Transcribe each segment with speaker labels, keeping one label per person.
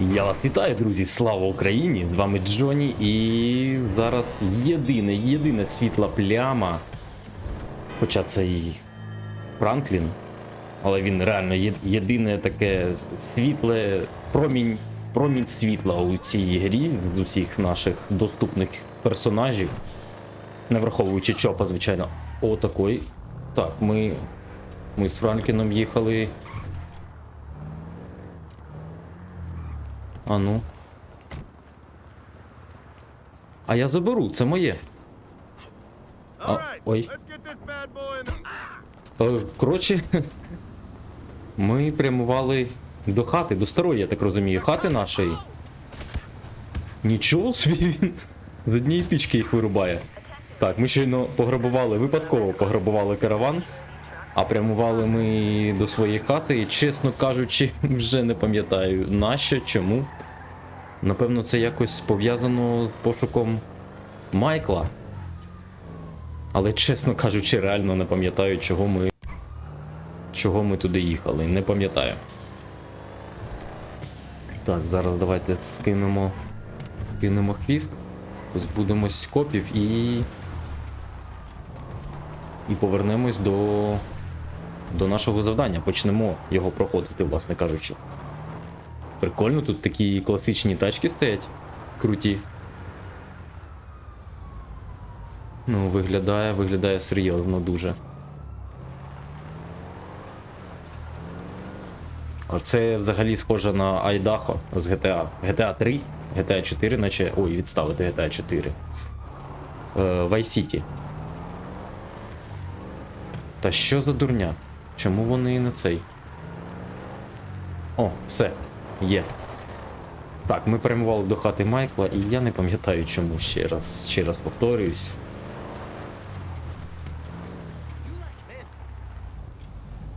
Speaker 1: Я вас вітаю, друзі! Слава Україні! З вами Джоні і зараз єдина, єдина світла пляма. Хоча це і Франклін, але він реально єдине таке світле промінь, промінь світла у цій грі з усіх наших доступних персонажів. Не враховуючи чопа, звичайно. О, такий. Так, ми, ми з Франкліном їхали А ну. А я заберу, це моє. А, ой. Е, Коротше, ми прямували до хати, до старої, я так розумію, хати нашої. Нічого собі він з однієї тички їх вирубає. Так, ми щойно пограбували, випадково пограбували караван, а прямували ми до своєї хати і, чесно кажучи, вже не пам'ятаю нащо, чому. Напевно, це якось пов'язано з пошуком Майкла. Але чесно кажучи, реально не пам'ятаю, чого ми. Чого ми туди їхали. Не пам'ятаю. Так, зараз давайте скинемо. Кинемо хвіст. Позбудемось копів і. І повернемось до. До нашого завдання. Почнемо його проходити, власне кажучи. Прикольно, тут такі класичні тачки стоять. Круті. Ну, виглядає, виглядає серйозно дуже. Це взагалі схоже на Айдахо з GTA. GTA 3, GTA 4, наче. Ой, відставити GTA 4. Е, Vice City. Та що за дурня? Чому вони не цей? О, все, є. Так, ми прямували до хати Майкла, і я не пам'ятаю чому ще раз, ще раз повторююсь.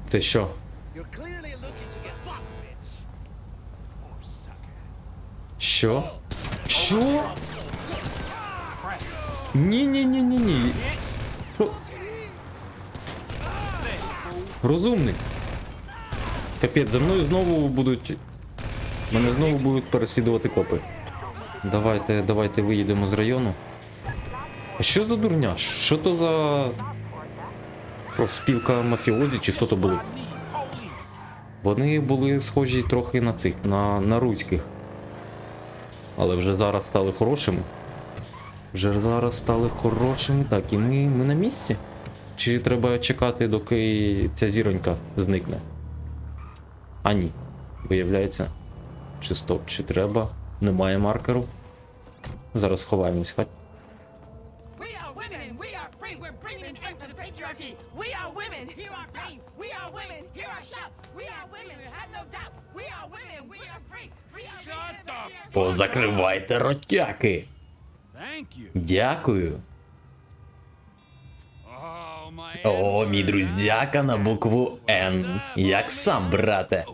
Speaker 1: Це що?
Speaker 2: You're clearly looking to get fucked, bitch. Or sucker.
Speaker 1: Що? Що? Ні, ні, ні, ні, ні. Розумник. Капець, за мною знову будуть. Мене знову будуть переслідувати копи. Давайте, давайте виїдемо з району. А що за дурня? Що то за. Профспілка мафіозі чи хто то були? Вони були схожі трохи на цих, на, на руських. Але вже зараз стали хорошими. Вже зараз стали хорошими. Так, і ми, ми на місці? Чи треба чекати, доки ця зіронька зникне? А ні. Виявляється. Чи стоп, чи треба? Немає маркеру. Зараз сховаємось. Хай. Позакривайте ротяки. Дякую. О, мій друзяка на букву Н. Як сам, брате.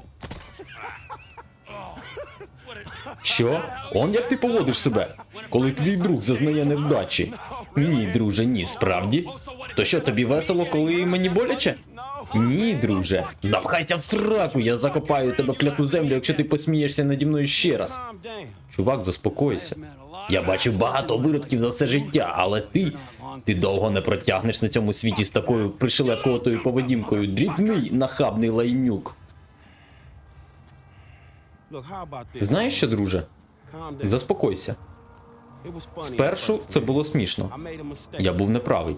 Speaker 1: Що? Он як ти поводиш себе, коли твій друг зазнає невдачі? Ні, друже, ні, справді. То що тобі весело, коли мені боляче? Ні, друже. Запхайся в сраку, я закопаю тебе в кляту землю, якщо ти посмієшся наді мною ще раз. Чувак, заспокойся. Я бачив багато виродків за все життя, але ти. Ти довго не протягнеш на цьому світі з такою пришелепкуватою поведінкою. Дрібний нахабний лайнюк. Знаєш що, друже? Заспокойся. Спершу це було смішно. Я був неправий.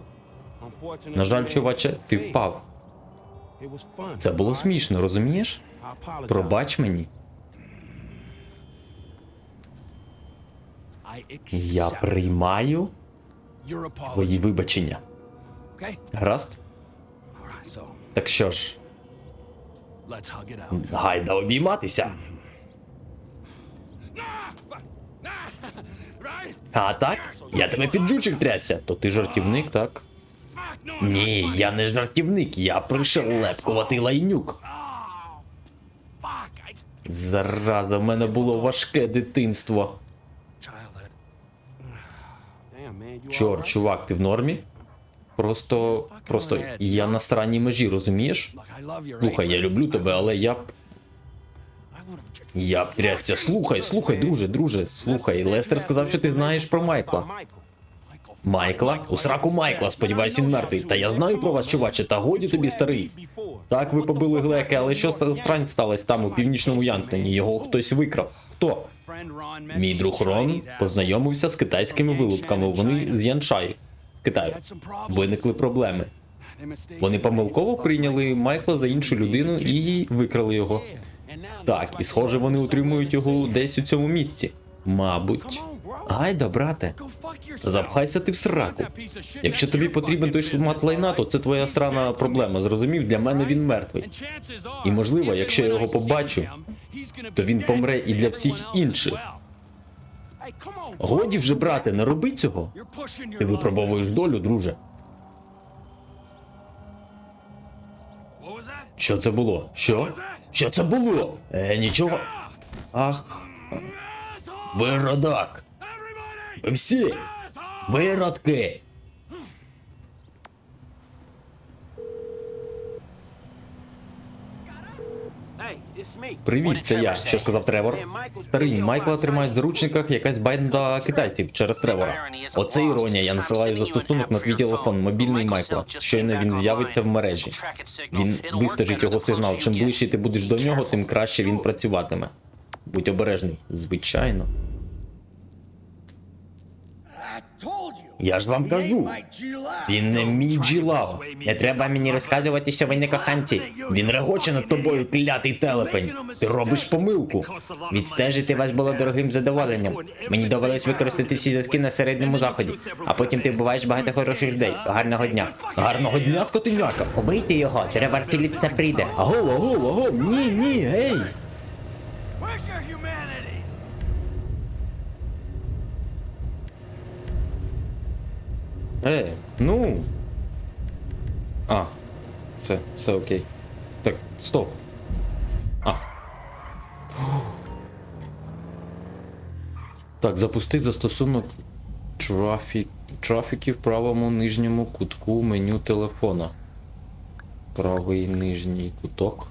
Speaker 1: На жаль, чуваче, ти впав. Це було смішно, розумієш? Пробач мені. Я приймаю твої вибачення. Гаразд? Так що ж, гайда обійматися. А так? Я тебе піджучив трясся. То ти жартівник, так? Ні, я не жартівник, я пришелепкуватий лайнюк.
Speaker 3: Fuck.
Speaker 1: Зараза, в мене було важке дитинство. Чорт, чувак, ти в нормі? Просто. Просто я на странній межі, розумієш? Слухай, я люблю тебе, але я б. Я б трясся. Слухай, слухай, друже, друже, слухай. Лестер сказав, що ти знаєш про Майкла. Майкла? У сраку Майкла, сподіваюсь, він мертвий. Та я знаю про вас, чуваче, та годі тобі старий. Так, ви побили глеки, але що за срань сталося там у північному Янтоні? Його хтось викрав. Хто? Мій друг Рон познайомився з китайськими вилупками. Вони з Яншай з Китаю. Виникли проблеми. Вони помилково прийняли Майкла за іншу людину і викрали його. Так, і схоже, вони утримують його десь у цьому місці. Мабуть. Гайда, брате. Запхайся ти в сраку. Якщо тобі потрібен той шмат лайна, то це твоя странна проблема. Зрозумів, для мене він мертвий.
Speaker 3: І можливо, якщо я його побачу,
Speaker 1: то він помре і для всіх інших. Годі вже, брате, не роби цього. Ти випробовуєш долю, друже. Що це було? Що? Що це було? Е, нічого. Ах. Виродок. Всі. Виродки. Привіт, це я. Що сказав Тревор? Старий Майкла тримають в заручниках якась банда китайців через Тревора. Оце іронія. Я насилаю застосунок на твій телефон, мобільний Майкла. Щойно він з'явиться в мережі. Він вистежить його сигнал. Чим ближче ти будеш до нього, тим краще він працюватиме. Будь обережний, звичайно. Я ж вам кажу. Він не мій джилао. Не треба мені розказувати, що ви не коханці. Він регоче над тобою, клятий телепень. Ти робиш помилку. Відстежити вас було дорогим задоволенням. Мені довелось використати всі зв'язки на середньому заході, а потім ти вбиваєш багато хороших людей. Гарного дня. Гарного дня, скотиняка. Обийте його, Тревор Філіпс не прийде. Аго, аго, аго, ні, ні, гей. Е, ну. А, все, все окей. Так, стоп. А. Так, запусти застосунок трафік, трафіки в правому нижньому кутку меню телефона. Правий нижній куток.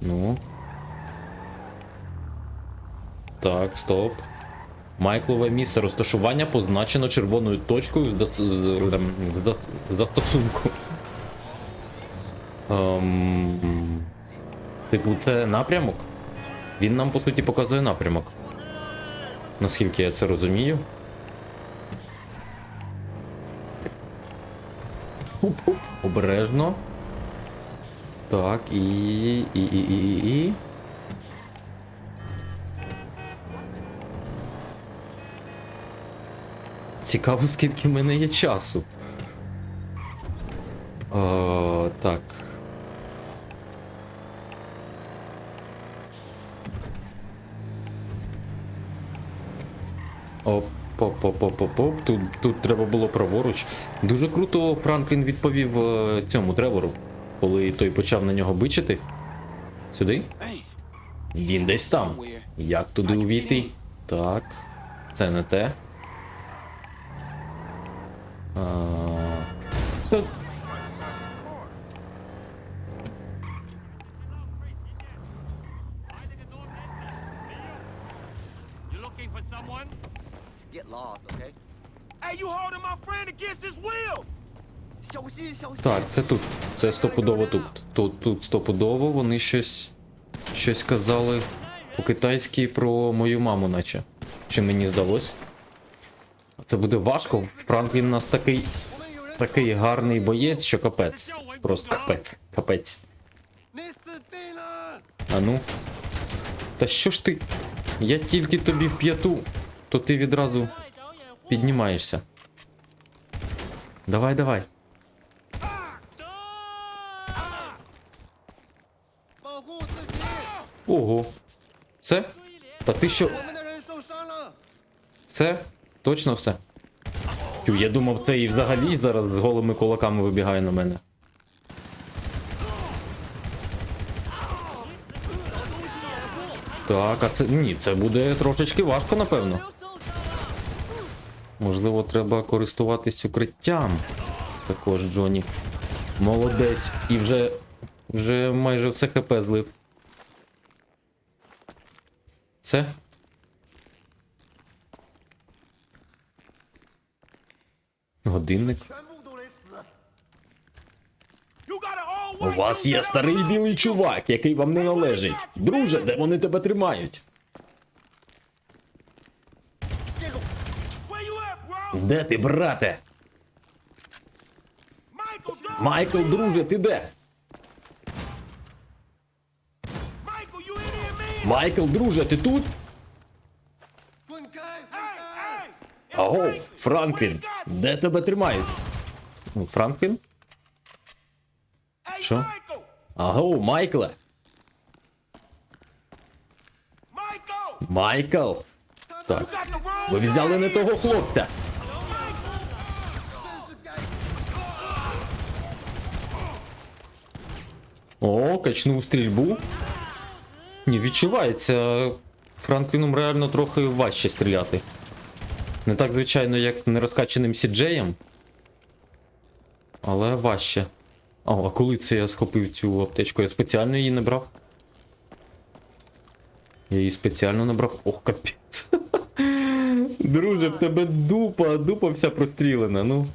Speaker 1: Ну. Так, стоп. Майклове місце розташування позначено червоною точкою в застосунку. Ем, Типу, це напрямок? Він нам по суті показує напрямок. Наскільки я це розумію. Обережно. Так, і. і. і. і. і. Цікаво, скільки в мене є часу. О, так. Оп, оп, оп, оп, оп, оп. Тут, тут треба було праворуч. Дуже круто Франклін відповів е, цьому Тревору, коли той почав на нього бичити. Сюди? Він десь там. Як туди увійти? Так. Це не те.
Speaker 2: 心
Speaker 1: ！Так, це тут. Це стопудово тут. Тут, тут стопудово вони щось. Щось казали по-китайськи про мою маму, наче. Чи мені здалось? Це буде важко. Франклін у нас такий такий гарний боєць, що капець. Просто капець. Капець. А ну. Та що ж ти? Я тільки тобі в п'яту, то ти відразу піднімаєшся. Давай, давай. Ого. Все? Та ти що? Все? Точно все? Я думав, це і взагалі зараз з голими кулаками вибігає на мене. Так, а це. Ні, це буде трошечки важко, напевно. Можливо, треба користуватись укриттям. Також, Джоні. Молодець. І вже. Вже майже все хп злив. Все? Годинник. У вас є старий білий чувак, який вам не належить. Друже, де вони тебе тримають? Де ти, брате? Майкл, друже, ти де? Майкл, друже, ти тут?
Speaker 3: It's
Speaker 1: Аго, Франклін, де тебе тримають? Ну, Франклін? Що?
Speaker 3: Michael.
Speaker 1: Аго, Майкле.
Speaker 3: Michael.
Speaker 1: Майкл. Так, ви взяли не того хлопця. О, качнув стрільбу. Ні, відчувається. Франкліном реально трохи важче стріляти. Не так, звичайно, як нерозкаченим Сіджеєм. Але важче. О, а коли це я схопив цю аптечку? Я спеціально її не брав. Я її спеціально набрав. Ох, капець. Друже, в тебе дупа, дупа вся прострілена, ну.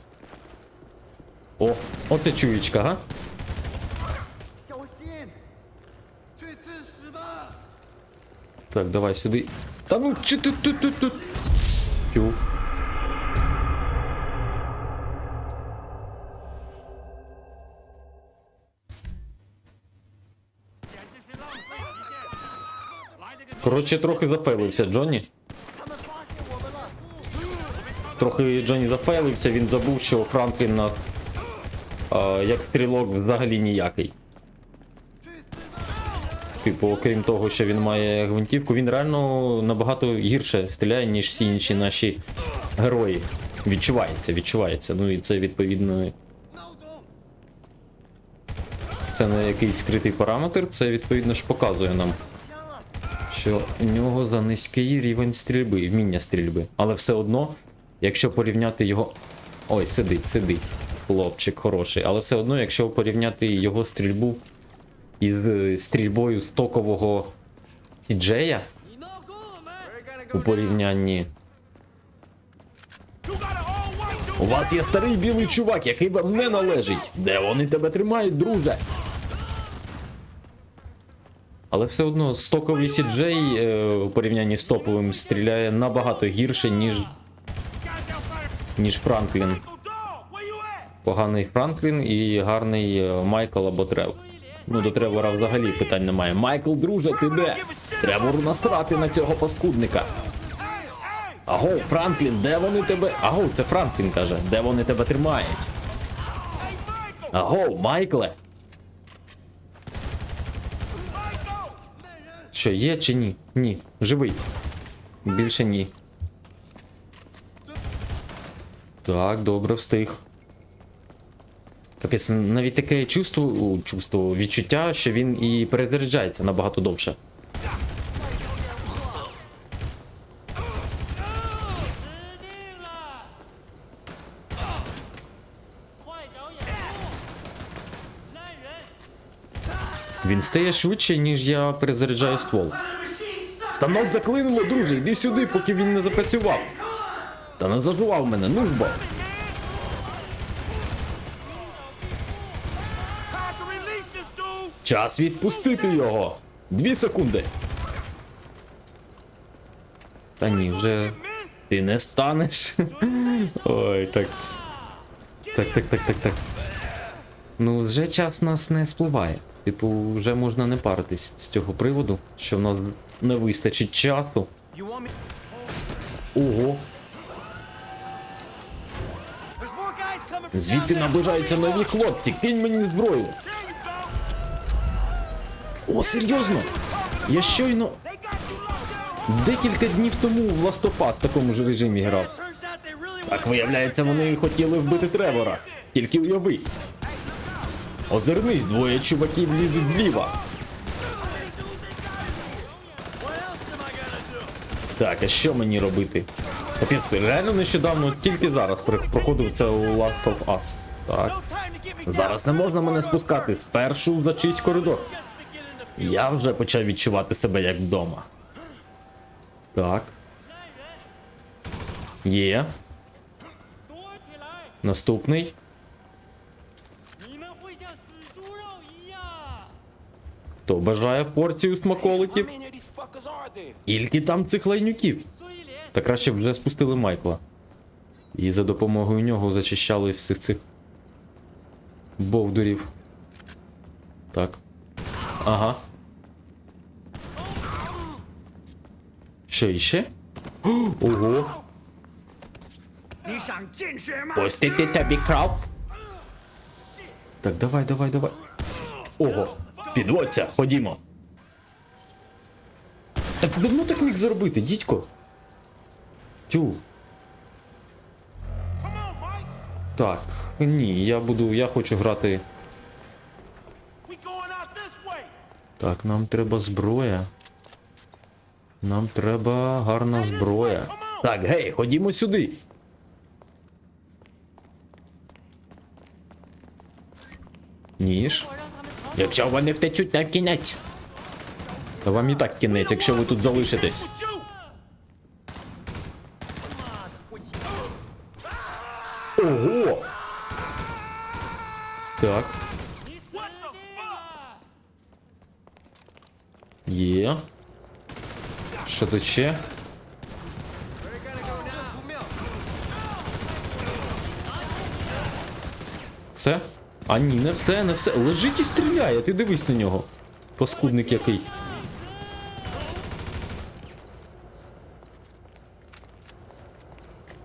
Speaker 1: О, оце чуєчка, га? Так, давай сюди. Та ну чи ти... тут тут тут років. Коротше, трохи запилився Джонні. Трохи Джонні запилився, він забув, що Франклін на, а, як стрілок взагалі ніякий. Типу, окрім того, що він має гвинтівку, він реально набагато гірше стріляє, ніж всі інші наші герої. Відчувається, відчувається. Ну і це відповідно. Це не якийсь скритий параметр, це відповідно ж показує нам, що у нього за низький рівень стрільби, вміння стрільби. Але все одно, якщо порівняти його. Ой, сиди, сиди, Хлопчик хороший, але все одно, якщо порівняти його стрільбу із е, стрільбою стокового Сіджея у порівнянні. У вас є старий білий чувак, який вам не належить. Де вони тебе тримають, друже? Але все одно стоковий Сіджей е, у порівнянні з топовим стріляє набагато гірше, ніж, ніж Франклін. Поганий Франклін і гарний е, Майкл або Трев. Ну, до Тревора взагалі питань немає. Майкл, друже, ти де? Тревору насрати на цього паскудника.
Speaker 3: Hey, hey.
Speaker 1: Аго, Франклін, де вони тебе. Аго, це Франклін каже, де вони тебе тримають?
Speaker 3: Hey,
Speaker 1: Аго, Майкле. Що, є чи ні? Ні. Живий. Більше ні. Так, добре, встиг. Капець, навіть таке чувство, чувство, відчуття, що він і перезаряджається набагато довше. Він стає швидше, ніж я перезаряджаю ствол. Станок заклинило, друже, йди сюди, поки він не запрацював. Та не зажував мене, ну ж бо. Час відпустити його. Дві секунди. Та ні, вже ти не станеш. Ой, так. Так, так, так, так, так. Ну, вже час нас не спливає. Типу, вже можна не паритись з цього приводу, що в нас не вистачить часу. Ого, звідти наближаються нові хлопці, кинь мені зброю. О, серйозно? Я щойно декілька днів тому в Last в такому ж режимі грав. Так виявляється, вони хотіли вбити Тревора. Тільки уяви. Озирнись, двоє чуваків лізуть зліва. Так, а що мені робити? Капець, реально нещодавно, тільки зараз проходив це у Last of Us. Так. Зараз не можна мене спускати. Спершу зачисть коридор. Я вже почав відчувати себе як вдома. Так. Є. Наступний. Хто бажає порцію смаколиків? Тільки там цих лайнюків. Та краще вже спустили Майкла. І за допомогою нього зачищали всіх цих бовдурів. Так. Ага. Що іще? Ого. Пустити тобі кров. Так, давай, давай, давай. Ого. Підводься, ходімо. Так давно так міг зробити, дідько? Тю. Так, ні, я буду, я хочу грати. Так, нам треба зброя. Нам треба гарна зброя. Так, гей, ходімо сюди. Ніж. Якщо вони втечуть на кінець. Та вам і так кінець, якщо ви тут залишитесь. Що тут ще? Все? А ні, не все, не все. Лежить і стріляє, ти дивись на нього. Паскудник який.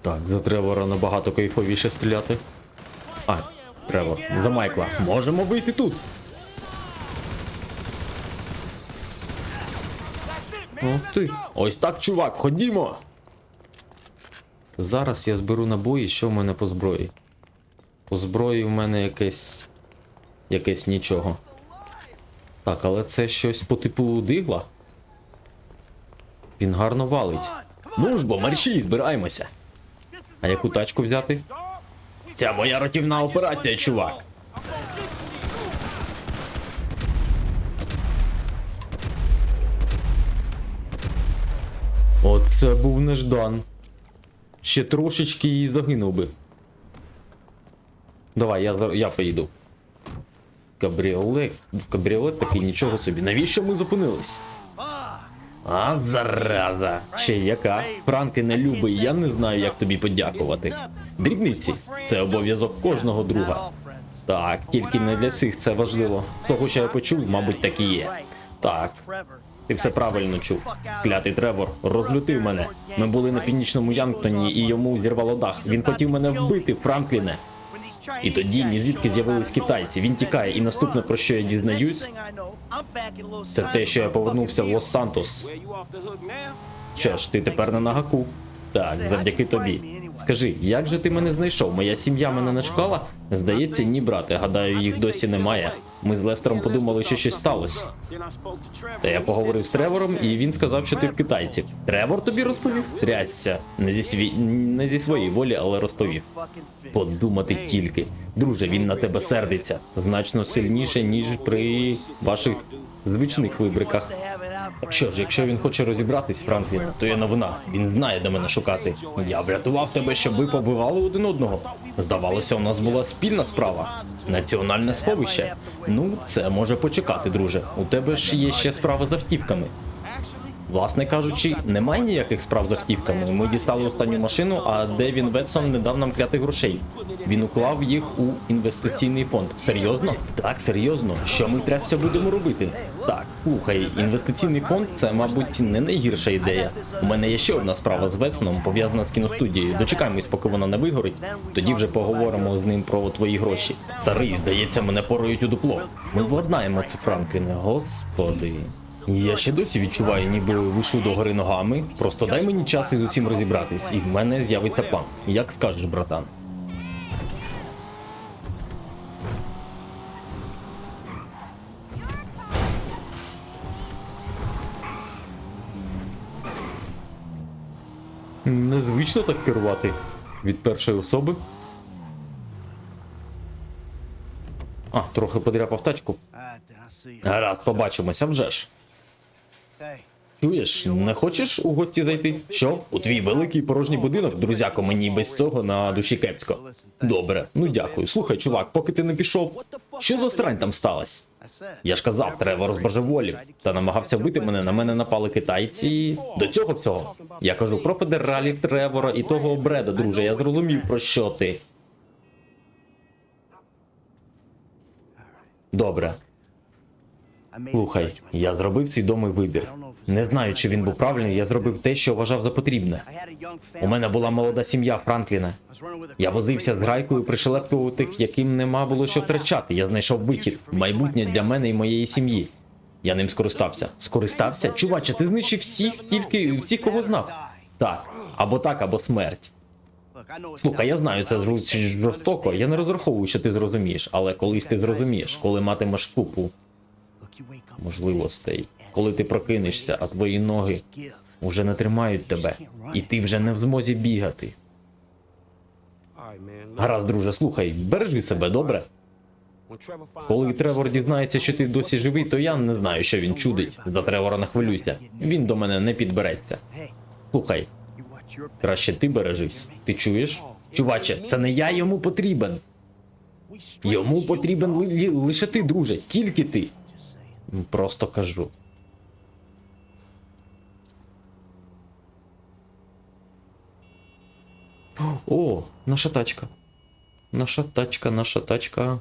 Speaker 1: Так, за Тревора набагато кайфовіше стріляти. А, Тревор, за Майкла. Можемо вийти тут. Ну ти. Ось так, чувак, ходімо. Зараз я зберу набої, що в мене по зброї. По зброї в мене якесь. якесь нічого. Так, але це щось по типу дигла. Він гарно валить. Ну ж бо, мерщій, збираємося. А яку тачку взяти? Ця моя рятівна операція, чувак. Оце був неждан. Ще трошечки і загинув би. Давай, я, я поїду. Кабріолет. Кабріолет такий нічого собі. Навіщо ми зупинились? А, зараза. Ще яка? Франки не любий, я не знаю, як тобі подякувати. Дрібниці це обов'язок кожного друга. Так, тільки не для всіх це важливо. Того, що я почув, мабуть, так і є. Так, ти все правильно чув. Клятий Тревор розлютив мене. Ми були на північному Янктоні, і йому зірвало дах. Він хотів мене вбити, Франкліне. І тоді ні звідки з'явились китайці. Він тікає, і наступне про що я дізнаюсь, це те, що я повернувся в Лос-Сантос. Що ж, ти тепер на нагаку. Так, завдяки тобі. Скажи, як же ти мене знайшов? Моя сім'я мене не шукала? Здається, ні, брате. Гадаю, їх досі немає. Ми з Лестером подумали, що щось сталося. Та я поговорив з Тревором, і він сказав, що ти в Китайці. Тревор тобі розповів? Трясся. Не зі сві... не зі своєї волі, але розповів. Подумати тільки. Друже, він на тебе сердиться. Значно сильніше, ніж при ваших звичних вибриках. Що ж, якщо він хоче розібратись, Франклін, то є новина. Він знає, де мене шукати. Я врятував тебе, щоб ви побивали один одного. Здавалося, у нас була спільна справа. Національне сховище. Ну, це може почекати, друже. У тебе ж є ще справа з автівками. Власне кажучи, немає ніяких справ з автівками. Ми дістали останню машину, а Девін Ветсон не дав нам клятих грошей. Він уклав їх у інвестиційний фонд. Серйозно? Так, серйозно. Що ми трясся будемо робити? Так, слухай, інвестиційний фонд це, мабуть, не найгірша ідея. У мене є ще одна справа з Ветсоном, пов'язана з кіностудією. Дочекаємось, поки вона не вигорить. Тоді вже поговоримо з ним про твої гроші. Старий, здається, мене порують у дупло. Ми владнаємо це, Франкліне, господи. Я ще досі відчуваю, ніби вишу до гори ногами. Просто дай мені час із усім розібратись, і в мене з'явиться план. Як скажеш, братан. Незвично так керувати від першої особи. А, трохи подряпав тачку. Гаразд, побачимося вже ж. Чуєш, не хочеш у гості зайти? Що? У твій великий порожній будинок, друзяко, мені без цього на душі кепсько. Добре, ну дякую. Слухай, чувак, поки ти не пішов. Що за срань там сталася? Я ж казав, Тревор збожеволів та намагався вбити мене. На мене напали китайці. До цього всього. Я кажу про федералів Тревора і того бреда, друже. Я зрозумів про що ти. Добре, слухай, я зробив свідомий вибір. Не знаю, чи він був правильний, я зробив те, що вважав за потрібне. У мене була молода сім'я Франкліна. Я возився з грайкою, пришелепкував тих, яким нема було що втрачати. Я знайшов вихід, майбутнє для мене і моєї сім'ї. Я ним скористався. Скористався? Чуваче, ти знищив всіх, тільки всіх, кого знав. Так, або так, або смерть. Слухай, я знаю, це жорстоко. Я не розраховую, що ти зрозумієш, але колись ти зрозумієш, коли матимеш купу можливостей, коли ти прокинешся, а твої ноги уже не тримають тебе, і ти вже не в змозі бігати. Гаразд, друже, слухай, бережи себе, добре? Коли Тревор дізнається, що ти досі живий, то я не знаю, що він чудить. За Тревора не хвилюйся. Він до мене не підбереться. Слухай, краще ти бережись. Ти чуєш? Чуваче, це не я йому потрібен. Йому потрібен ли- лише ти, друже, тільки ти. Просто кажу. О, наша тачка. Наша тачка, наша тачка.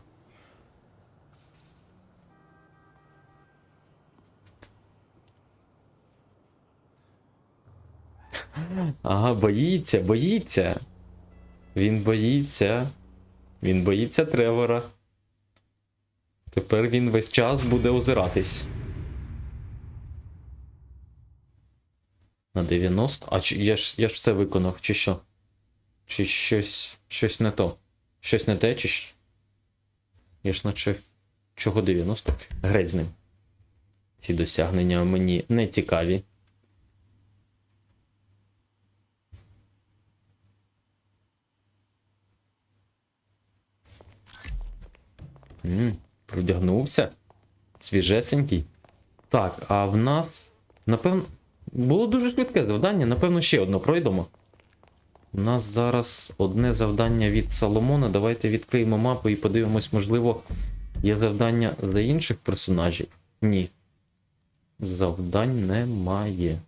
Speaker 1: Ага, боїться, боїться. Він боїться. Він боїться Тревора. Тепер він весь час буде озиратись. На 90. А чи я ж я ж все виконав, чи що? Чи щось. щось не то? Щось не те, чи щ- Я ж наче. Чого 90? Греть з ним. Ці досягнення мені не цікаві. М, Продягнувся. Свіжесенький. Так, а в нас. Напевно. Було дуже швидке завдання, напевно, ще одне пройдемо. У нас зараз одне завдання від Соломона. Давайте відкриємо мапу і подивимось, можливо, є завдання за інших персонажів. Ні. Завдань немає.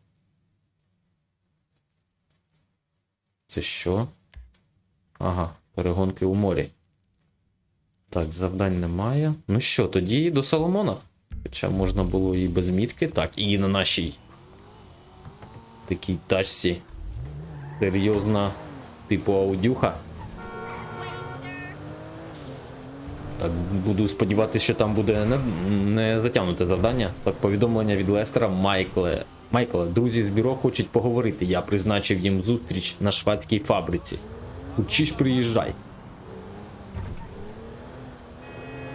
Speaker 1: Це що? Ага, перегонки у морі. Так, завдань немає. Ну що, тоді до Соломона. Хоча можна було і без мітки. Так, і на нашій такій тачці. Серйозна, типу аудюха. Так, буду сподіватися, що там буде не, не затягнуте завдання. Так, повідомлення від Лестера Майкле. Майкле, друзі з бюро хочуть поговорити. Я призначив їм зустріч на швадській фабриці. Учиш приїжджай.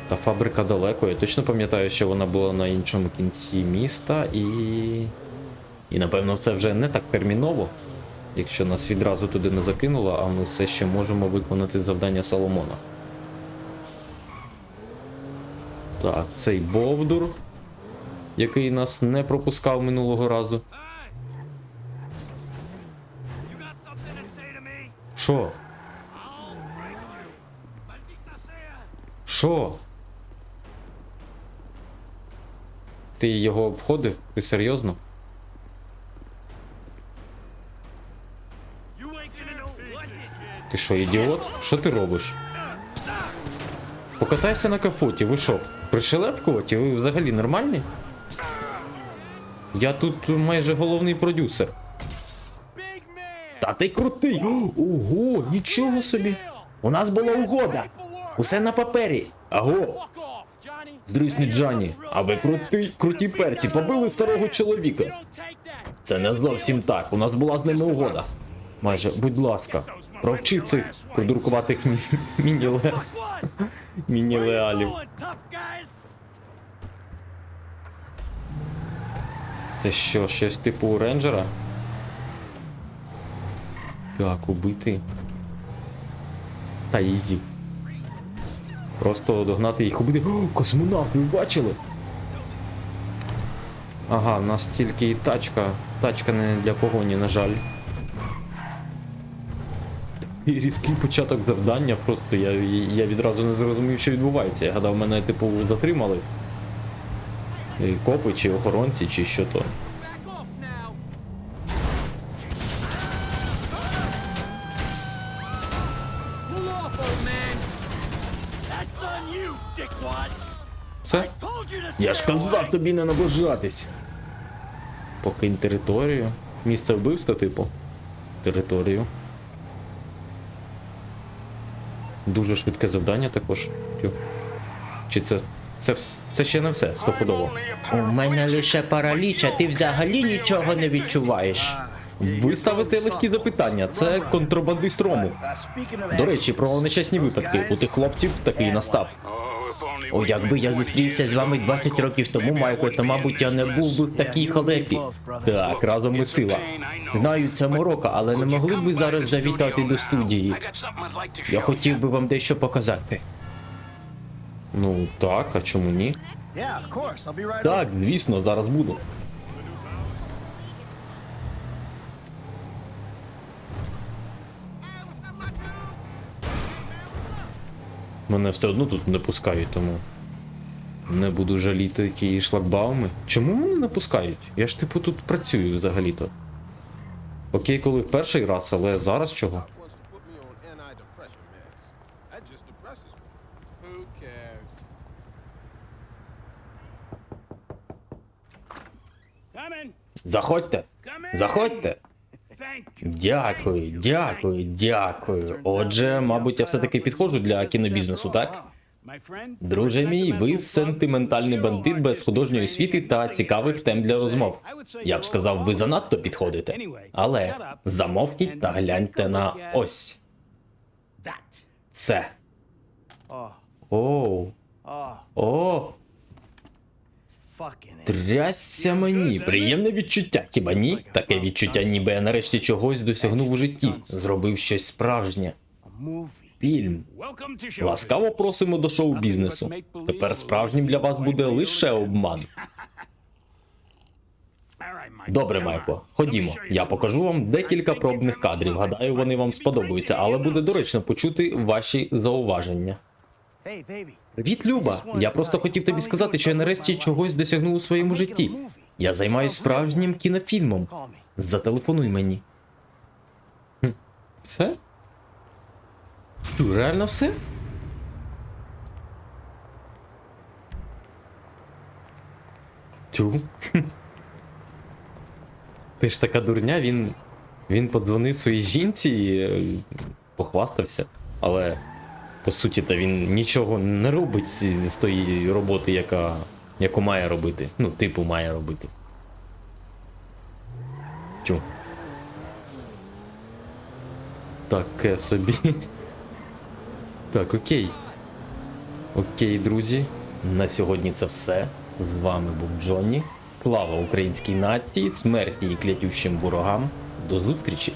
Speaker 1: Та фабрика далеко. Я точно пам'ятаю, що вона була на іншому кінці міста, і. І напевно це вже не так терміново, якщо нас відразу туди не закинуло, а ми все ще можемо виконати завдання Соломона. Так, цей Бовдур, який нас не пропускав минулого разу. Що? Що? Ти його обходив? Ти серйозно? Ти що, ідіот? Що ти робиш? Покатайся на капоті, ви що? Пришелепкуваті? Ви взагалі нормальні? Я тут майже головний продюсер. Та ти крутий! Ого, нічого собі! У нас була угода! Усе на папері! Аго! Здрисні Джані, а ви крути, круті перці, побили старого чоловіка. Це не зовсім так. У нас була з ними угода. Майже, будь ласка, провчи цих придуркуватих мі... міні-ле... Міні-леалів. Це що, щось типу рейнджера? Так, убити. Та ізі. Просто догнати їх убити. О, космонавт, ви бачили? Ага, в нас тільки тачка. Тачка не для погоні, на жаль. І різкий початок завдання, просто я, я відразу не зрозумів, що відбувається. Я гадав, мене типу затримали. І Копи чи охоронці, чи що то. Я ж казав тобі не наближатись. Покинь територію. Місце вбивства, типу. Територію. Дуже швидке завдання також. Тю. Чи це. Це, вс- це ще не все, стопудово.
Speaker 4: У мене лише параліч, а ти взагалі нічого не відчуваєш.
Speaker 1: Ви ставите легкі запитання. Це контрабандист рому. До речі, про нещасні випадки. У тих хлопців такий настав.
Speaker 4: О, якби я зустрівся з вами 20 років тому, Майко, то мабуть я не був би в такій халепі.
Speaker 1: Так, разом ми сила.
Speaker 4: Знаю, це морока, але не могли б ви зараз завітати до студії? Я хотів би вам дещо показати.
Speaker 1: Ну так, а чому ні? Так, звісно, зараз буду. Мене все одно тут не пускають, тому не буду жаліти ті шлагбауми. Чому мене не пускають? Я ж типу тут працюю взагалі-то. Окей, коли в перший раз, але зараз чого? Заходьте! Заходьте! Дякую, дякую, дякую. Отже, мабуть, я все-таки підходжу для кінобізнесу, так? Друже мій, ви сентиментальний бандит без художньої освіти та цікавих тем для розмов. Я б сказав, ви занадто підходите. Але замовкніть та гляньте на ось це. Оу. О. трясся мені. Приємне відчуття, хіба ні? Таке відчуття, ніби я нарешті чогось досягнув у житті. Зробив щось справжнє. Фільм. Ласкаво просимо до шоу-бізнесу. Тепер справжнім для вас буде лише обман. Добре, Майкло, ходімо. Я покажу вам декілька пробних кадрів. Гадаю, вони вам сподобаються, але буде доречно почути ваші зауваження. Привіт, Люба. Я просто хотів тобі сказати, що я нарешті чогось досягнув у своєму житті. Я займаюсь справжнім кінофільмом. Зателефонуй мені. Все? Що, реально все? Тю. Ти ж така дурня, він. Він подзвонив своїй жінці і е, похвастався. Але по суті, то він нічого не робить з, тої роботи, яка, яку має робити. Ну, типу, має робити. Тю. Таке собі. Так, окей. Окей, друзі. На сьогодні це все. З вами був Джонні. Слава українській нації, смерті і клятющим ворогам. До зустрічі!